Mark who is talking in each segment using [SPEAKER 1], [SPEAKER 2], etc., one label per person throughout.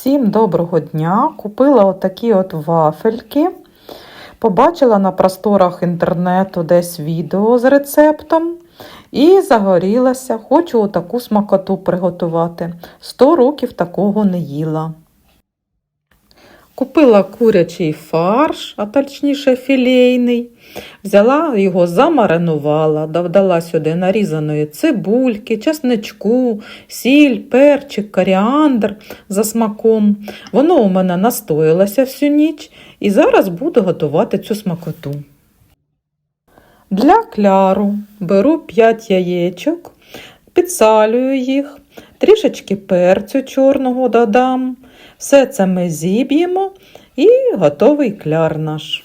[SPEAKER 1] Всім доброго дня! Купила отакі от вафельки. Побачила на просторах інтернету десь відео з рецептом. І загорілася, хочу отаку смакоту приготувати. 100 років такого не їла. Купила курячий фарш, а точніше філейний. Взяла його, замаринувала, додала сюди нарізаної цибульки, чесничку, сіль, перчик, коріандр за смаком. Воно у мене настоїлося всю ніч і зараз буду готувати цю смакоту. Для кляру беру 5 яєчок, підсалюю їх, трішечки перцю чорного додам. Все це ми зіб'ємо і готовий кляр наш.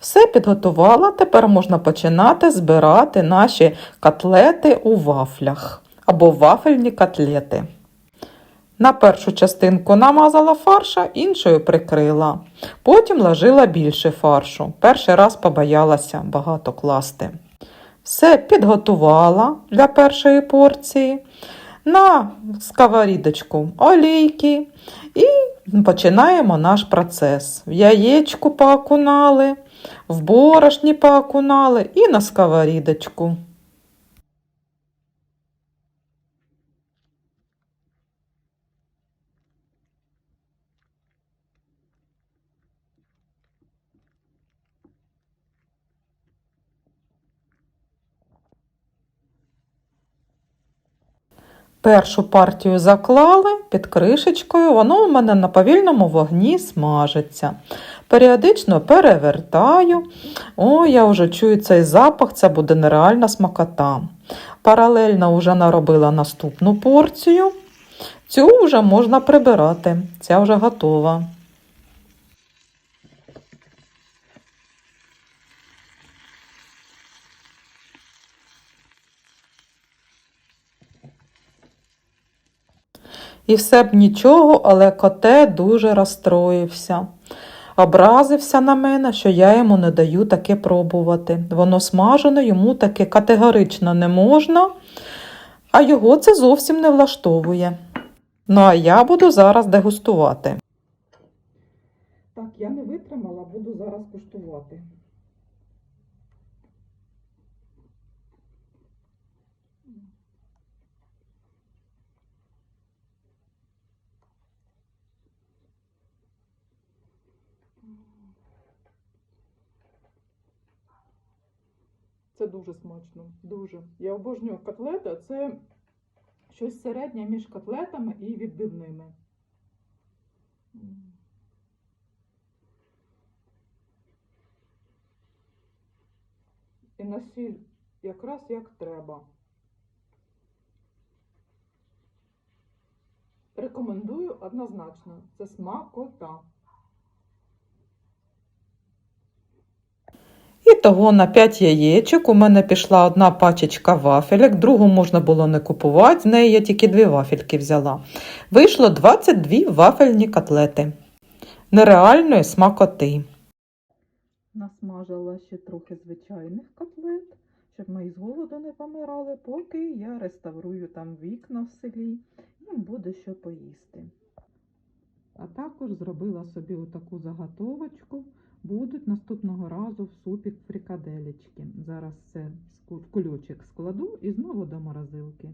[SPEAKER 1] Все підготувала, тепер можна починати збирати наші котлети у вафлях або вафельні котлети. На першу частинку намазала фарша, іншою прикрила. Потім ложила більше фаршу. Перший раз побоялася багато класти. Все підготувала для першої порції. На сковорідочку олійки і починаємо наш процес. В яєчку поокунали, в борошні поокунали і на сковорідочку. Першу партію заклали під кришечкою, воно у мене на повільному вогні смажиться. Періодично перевертаю. О, я вже чую цей запах, це буде нереальна смакота. Паралельно вже наробила наступну порцію. Цю вже можна прибирати, ця вже готова. І все б нічого, але коте дуже розстроївся. Образився на мене, що я йому не даю таке пробувати. Воно смажене, йому таке категорично не можна, а його це зовсім не влаштовує. Ну, а я буду зараз дегустувати. Так, я не витримала, буду зараз куштувати. Це дуже смачно, дуже. Я обожнюю котлети, це щось середнє між котлетами і відбивними. І на сіль якраз як треба. Рекомендую однозначно. Це смакота. І того на 5 яєчок у мене пішла одна пачечка вафелек, другу можна було не купувати, з неї я тільки дві вафельки взяла. Вийшло 22 вафельні котлети. Нереальної смакоти. Насмажила ще трохи звичайних котлет, щоб ми із голоду не помирали, поки я реставрую там вікна в селі, їм буде що поїсти. А також зробила собі отаку заготовочку. Наступного разу в супік фрикаделечки. Зараз це в кульочок складу і знову до морозилки.